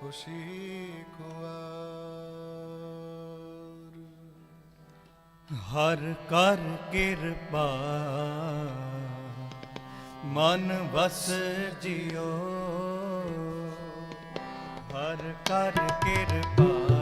ਖੁਸ਼ੀ ਕੁਆਰ। ਹਰ ਕਰ ਕਿਰਪਾ ਮਨ ਵਸ ਜਿਓ ਹਰ ਕਰ ਕਿਰਪਾ।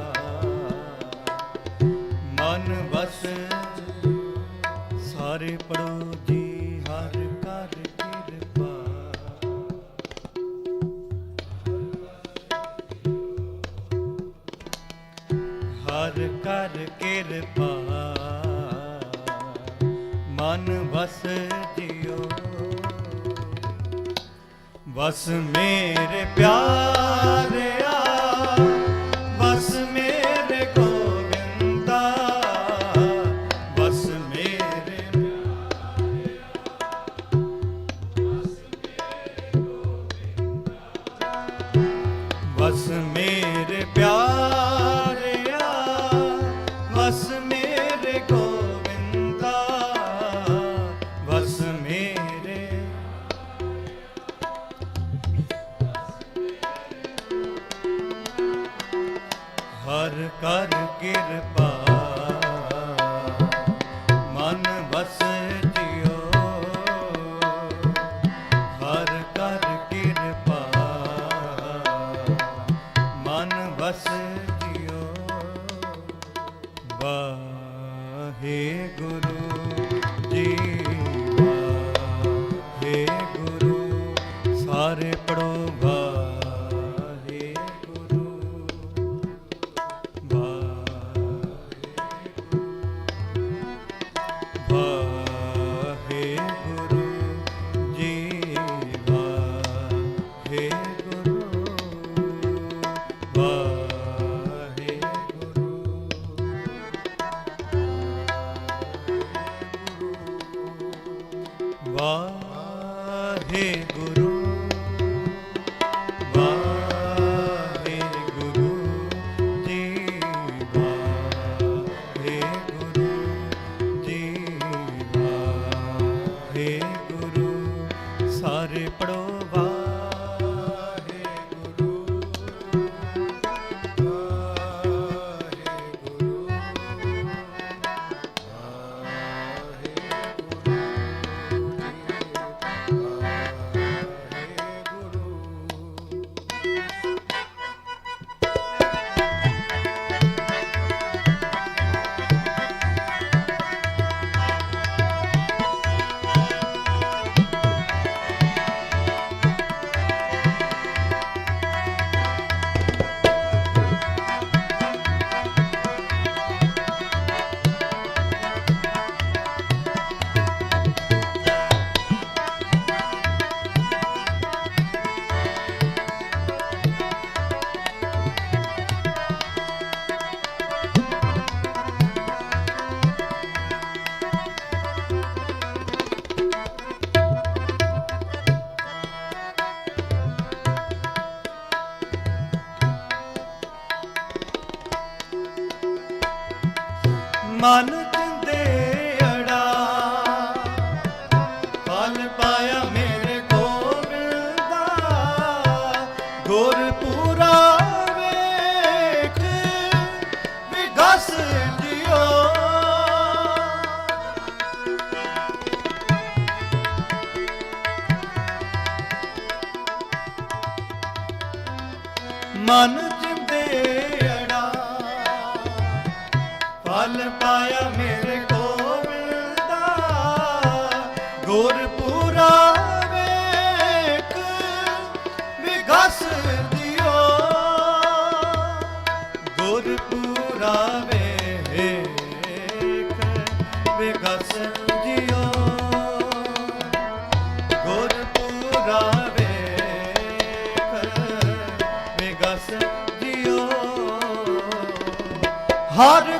ਮਨ ਵਸ ਜਿਓ ਵਸ ਮੇਰੇ ਪਿਆਰੇ ਹਰ ਕਰ ਕਿਰਪਾ। মান harder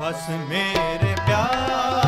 ਬਸ ਮੇਰੇ ਪਿਆਰ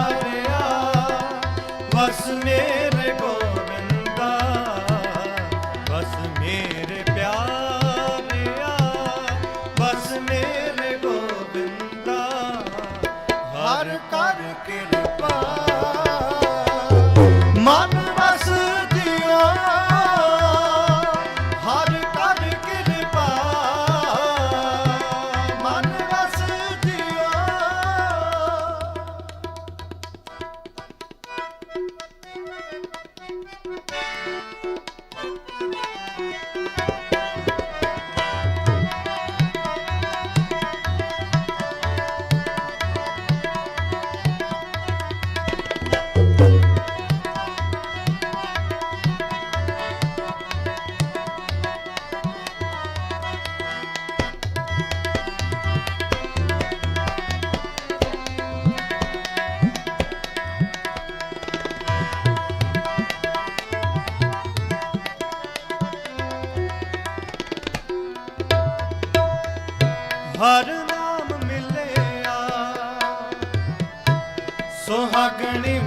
ਸੁਹਾਗਣੀ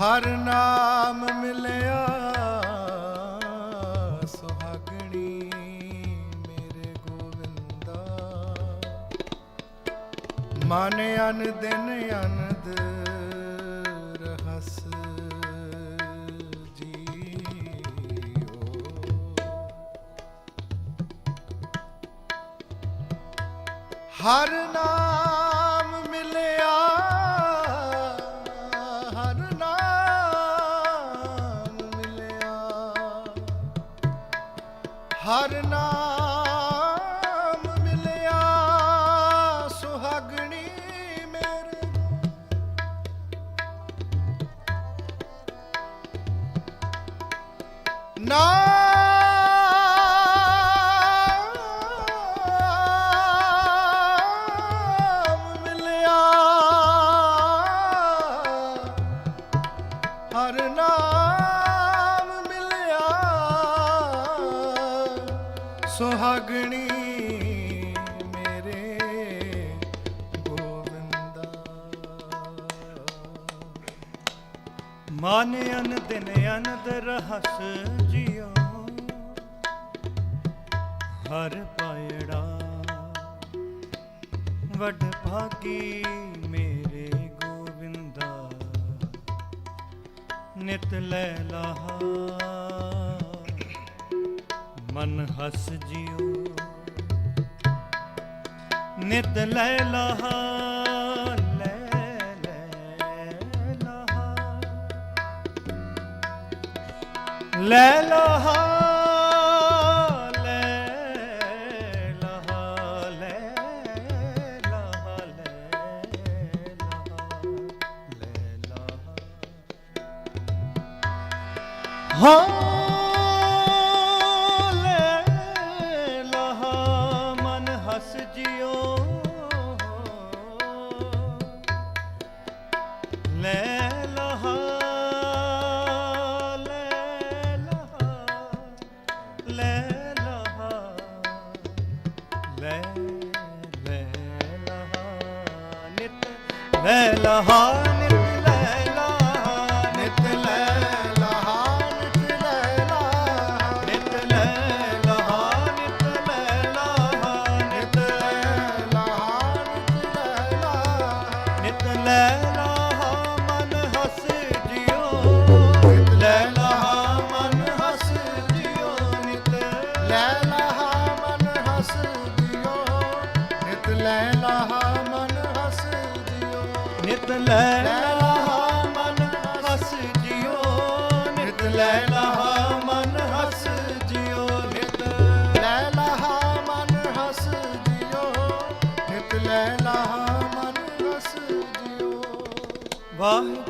ਹਰ ਨਾਮ ਮਿਲਿਆ ਸੁਹਾਗਣੀ ਮੇਰੇ ਗੋਵਿੰਦਾ। ਮਨ ਅਨ ਦਿਨ ਅਨੰਦ ਰਹਸ ਹਰ ਨਾਮ ਹਰ ਨਾਮ ਮਨ ਅਨ ਦਿਨ ਅਨੰਦ ਰਹਸ ਜਿਉ। ਹਰ ਪਾਇੜਾ ਵਡ ਭਾਗੀ ਮੇਰੇ ਗੋਵਿੰਦਾ। ਨਿਤ ਲੈ ਲਾਹਾ ਮਨ ਹਸ ਜਿਉ। ਨਿਤ ਲੈ ਲਾਹਾ ਲੈ ਲਹਾ ਲੈ ਲੈ ਲਹਾ ਹਾਂ। ਹੈ ਲਹਾਰ। 吧。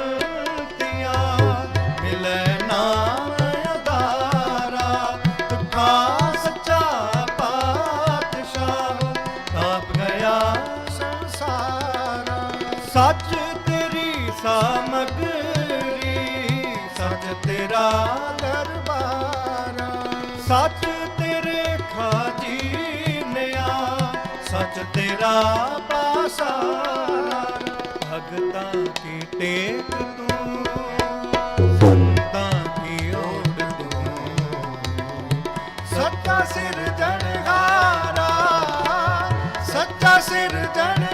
ਦਰਬਾਰਾ ਸੱਚ ਤੇਰੇ ਖਾਜੀ ਨਿਆ ਸੱਚ ਤੇਰਾ ਪਾਸਾਰਾ। ਕੀ ਟੇਕ ਤੂੰ ਕੀ ਓਟ ਤੂੰ। ਸੱਚਾ ਸਿਰ ਜਨਹਾਰਾ ਸੱਚਾ ਸਿਰ ਜਨ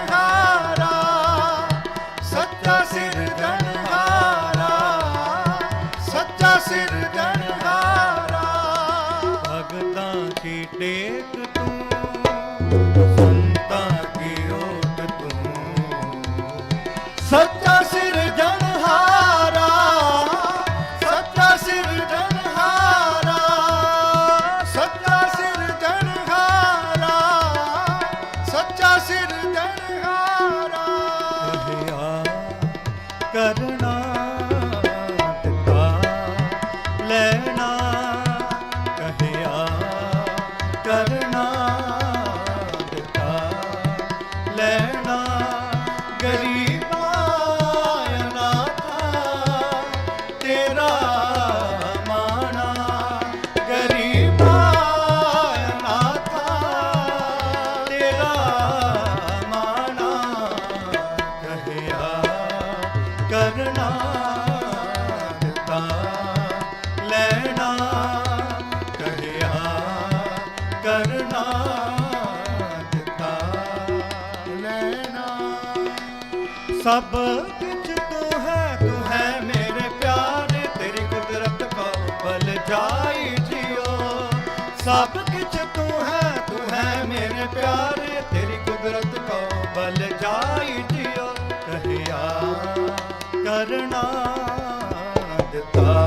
ਸਭ ਕੁਝ ਤੂੰ ਹੈ ਤੂੰ ਹੈ ਮੇਰੇ ਪਿਆਰ, ਤੇਰੀ ਕੁਦਰਤ ਕੋ ਬਲ ਜਾਈ ਜਿਓ। ਸਭ ਕੁਝ ਤੂੰ ਹੈ ਤੂੰ ਹੈ ਮੇਰੇ ਪਿਆਰ, ਤੇਰੀ ਕੁਦਰਤ ਕੋ ਬਲ ਜਾਈ ਜਿਓ। ਕਹਿਆ, ਕਰਨਾ ਦਿੱਤਾ।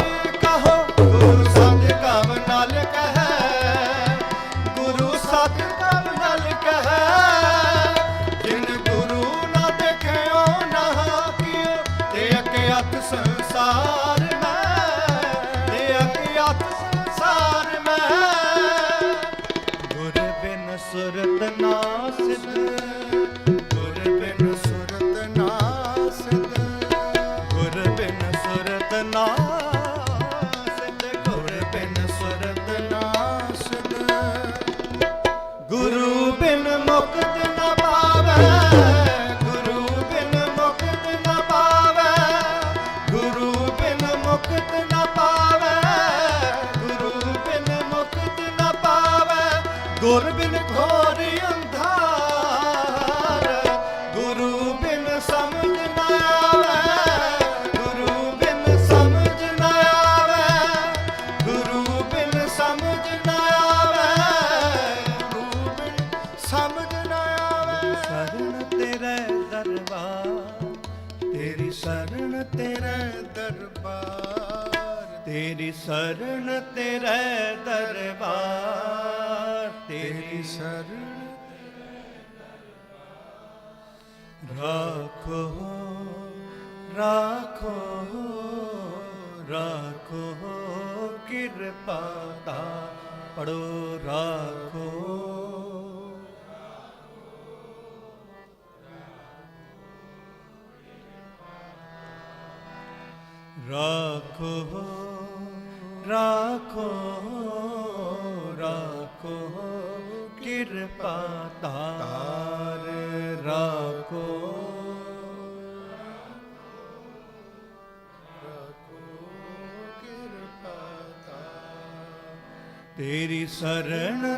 ਤੇਰੀ ਸ਼ਰਨ ਤੇਰੇ ਦਰਬਾਰ। ਤੇਰੀ ਤੇਰੀ ਰੱਖੋ ਰੱਖੋ ਰੱਖੋ ਰਾਖੋ ਕਿਰਪਾ ਤਾ ਪੜੋ ਰਾਖੋ। ਰਾਖੋ ਰਾਖੋ ਰਾਖੋ ਕਿਰਪਾ ਤਾਰ ਰਾਖੋ ਕਿਰਪਾ ਤਾ ਤੇਰੀ ਸ਼ਰਨ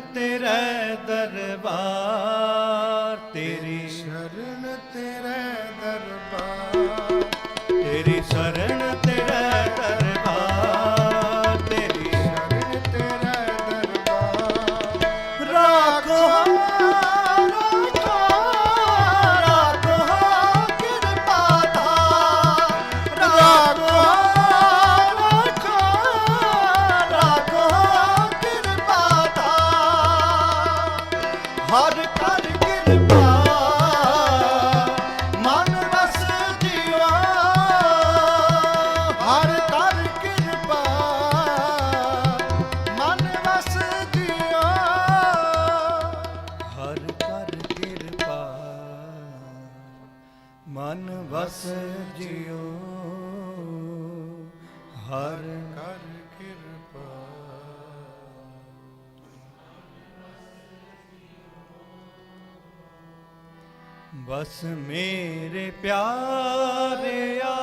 ਬਸ ਮੇਰੇ ਪਿਆਰਿਆ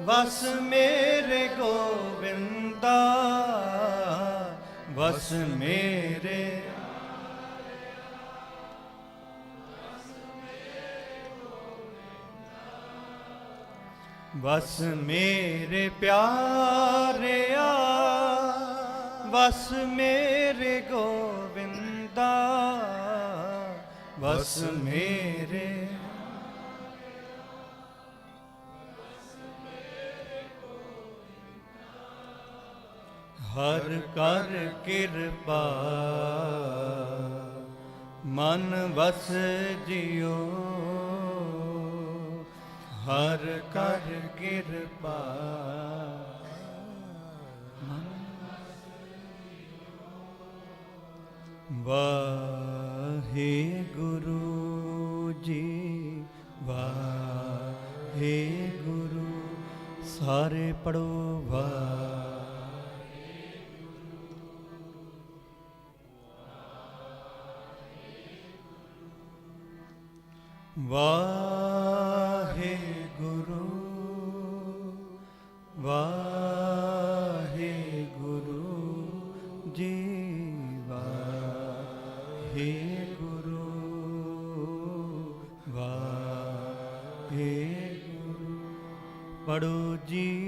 ਬਸ ਮੇਰੇ ਗੋਵਿੰਦਾ ਬਸ ਮੇਰੇ ਬਸ ਮੇਰੇ ਪਿਆਰਿਆ ਬਸ ਮੇਰੇ ਗੋਵਿੰਦਾ। ਬਸ ਮੇਰੇ ਹਰ ਕਰ ਕਿਰਪਾ ਮਨ ਵਸ ਜਿਉ ਹਰ ਕਰ ਕਿਰਪਾ ਗੁਰੂ ਜੀ ਵਾਹਿਗੁਰੂ ਸਾਰੇ ਪੜੋ ਵਾਹਿ ਵਾਹਿਗੁਰੂ ਵਾਹਿਗੁਰੂ ਪੜੋ